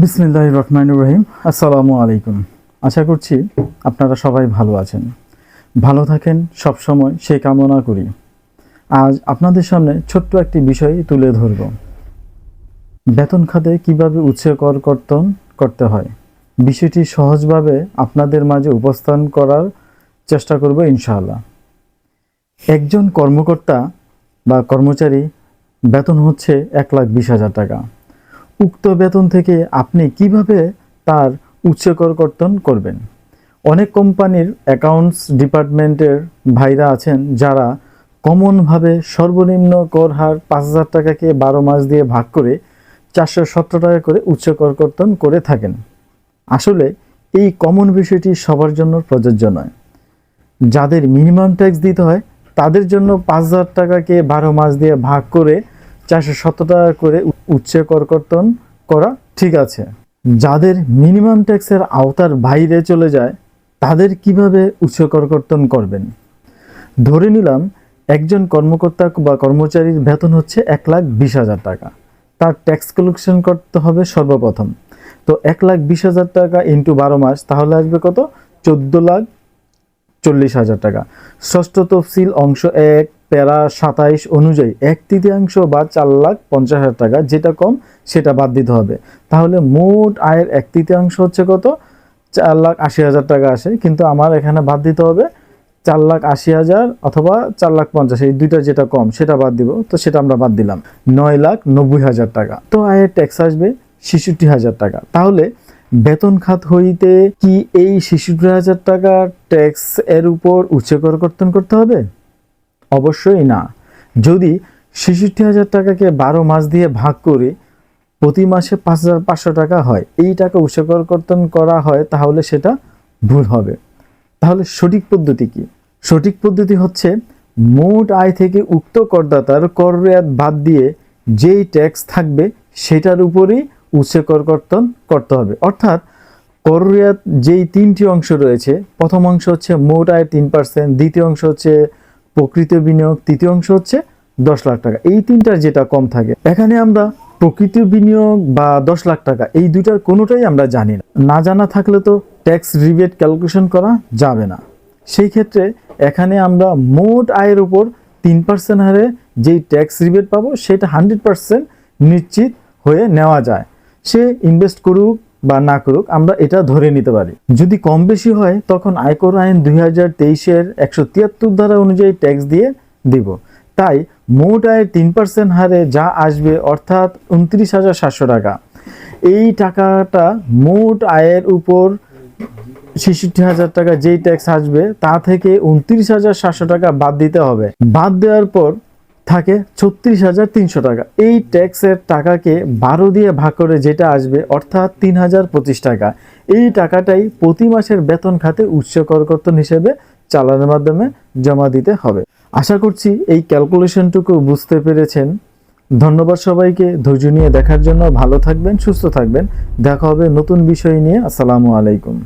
বিসমিল্লাহ রহমান রহিম। আসসালামু আলাইকুম আশা করছি আপনারা সবাই ভালো আছেন। ভালো থাকেন সব সময় সেই কামনা করি। আজ আপনাদের সামনে ছোট্ট একটি বিষয় তুলে ধরব। বেতন খাতে কীভাবে উৎস কর কর্তন করতে হয়, বিষয়টি সহজভাবে আপনাদের মাঝে উপস্থান করার চেষ্টা করব ইনশাআল্লাহ। একজন কর্মকর্তা বা কর্মচারী, বেতন হচ্ছে এক লাখ বিশ হাজার টাকা। উক্ত বেতন থেকে আপনি কীভাবে তার উচ্চ কর্তন করবেন? অনেক কোম্পানির অ্যাকাউন্টস ডিপার্টমেন্টের ভাইরা আছেন যারা কমনভাবে সর্বনিম্ন কর হার পাঁচ হাজার টাকাকে বারো মাস দিয়ে ভাগ করে চারশো সত্তর টাকা করে উচ্চ কর কর্তন করে থাকেন। আসলে এই কমন বিষয়টি সবার জন্য প্রযোজ্য নয়। যাদের মিনিমাম ট্যাক্স দিতে হয়, তাদের জন্য পাঁচ হাজার টাকাকে বারো মাস দিয়ে ভাগ করে চারশো সত্তর টাকা করে উচ্চ করকর্তন করা ঠিক আছে। যাদের মিনিমাম ট্যাক্সের আওতার বাইরে চলে যায়, তাদের কীভাবে উচ্চ করকর্তন করবেন? ধরে নিলাম, একজন কর্মকর্তা বা কর্মচারীর বেতন হচ্ছে এক লাখ বিশ হাজার টাকা। তার ট্যাক্স কালেকশন করতে হবে সর্বপ্রথম। তো এক লাখ বিশ হাজার টাকা ইন্টু বারো মাস, তাহলে আসবে কত? চোদ্দ লাখ চল্লিশ হাজার টাকা। ষষ্ঠ তফসিল অংশ এক, প্যারা সাতাইশ অনুযায়ী এক তৃতীয়াংশ বা চার লাখ পঞ্চাশ হাজার টাকা, যেটা কম সেটা বাদ দিতে হবে। তাহলে মোট আয়ের এক তৃতীয়াংশ হচ্ছে কত? চার লাখ আশি হাজার টাকা আসে, কিন্তু আমার এখানে বাদ দিতে হবে চার লাখ আশি হাজার অথবা চার লাখ পঞ্চাশ, এই দুইটা যেটা কম সেটা বাদ দিব, তো সেটা আমরা বাদ দিলাম। নয় লাখ নব্বই হাজার টাকা। তো আয়ের ট্যাক্স আসবে ছেষট্টি হাজার টাকা। তাহলে বেতন খাত হইতে কি এই ছেষট্টি হাজার টাকা ট্যাক্স এর উপর উচ্চ কর কর্তন করতে হবে? অবশ্যই না। যদি ছেষট্টি হাজার টাকাকে বারো মাস দিয়ে ভাগ করে প্রতি মাসে পাঁচ হাজার পাঁচশো টাকা হয়, এই টাকা উচ্চ কর কর্তন করা হয়, তাহলে সেটা ভুল হবে। তাহলে সঠিক পদ্ধতি কি? সঠিক পদ্ধতি হচ্ছে মোট আয় থেকে উক্ত করদাতার কর রেয়াত বাদ দিয়ে যেই ট্যাক্স থাকবে, সেটার উপরেই উচ্চ কর কর্তন করতে হবে। অর্থাৎ কর রেয়াত যেই তিনটি অংশ রয়েছে, প্রথম অংশ হচ্ছে মোট আয় তিন পার্সেন্ট দ্বিতীয় অংশ হচ্ছে প্রকৃত বিনিয়োগ, তৃতীয় অংশ হচ্ছে দশ লাখ টাকা। এই তিনটার যেটা কম থাকে, এখানে আমরা প্রকৃত বিনিয়োগ বা দশ লাখ টাকা, এই দুইটার কোনোটাই আমরা জানি না। না জানা থাকলে তো ট্যাক্স রিবেট ক্যালকুলেশন করা যাবে না। সেই ক্ষেত্রে এখানে আমরা মোট আয়ের উপর তিন পার্সেন্ট হারে যেই ট্যাক্স রিবেট পাবো, সেটা হান্ড্রেড পার্সেন্ট নিশ্চিত হয়ে নেওয়া যায়। সে ইনভেস্ট করুক বা না করুক, আমরা এটা ধরে নিতে পারি। যদি কম বেশি হয়, তখন আয়কর আইন দুই হাজার তেইশের একশো তিয়াত্তর ধারা অনুযায়ী ট্যাক্স দিয়ে দিব। তাই মোট আয়ের তিন পার্সেন্ট হারে যা আসবে, অর্থাৎ উনত্রিশ হাজার সাতশো টাকা। এই টাকাটা মোট আয়ের উপর ছেষট্টি হাজার টাকা যেই ট্যাক্স আসবে, তা থেকে উনত্রিশ হাজার সাতশো টাকা বাদ দিতে হবে। বাদ দেওয়ার পর থাকে ছত্রিশ হাজার তিনশো টাকা। এই ট্যাক্সের টাকাকে বারো দিয়ে ভাগ করে যেটা আসবে, অর্থাৎ তিন হাজার পঁচিশ টাকা। এই টাকাটাই প্রতি মাসের বেতন খাতে উচ্চ করকর্তন হিসেবে চালানোর মাধ্যমে জমা দিতে হবে। আশা করছি এই ক্যালকুলেশনটুকু বুঝতে পেরেছেন। ধন্যবাদ সবাইকে। ধৈর্য নিয়ে দেখার জন্য ভালো থাকবেন, সুস্থ থাকবেন। দেখা হবে নতুন বিষয় নিয়ে। আসসালামু আলাইকুম।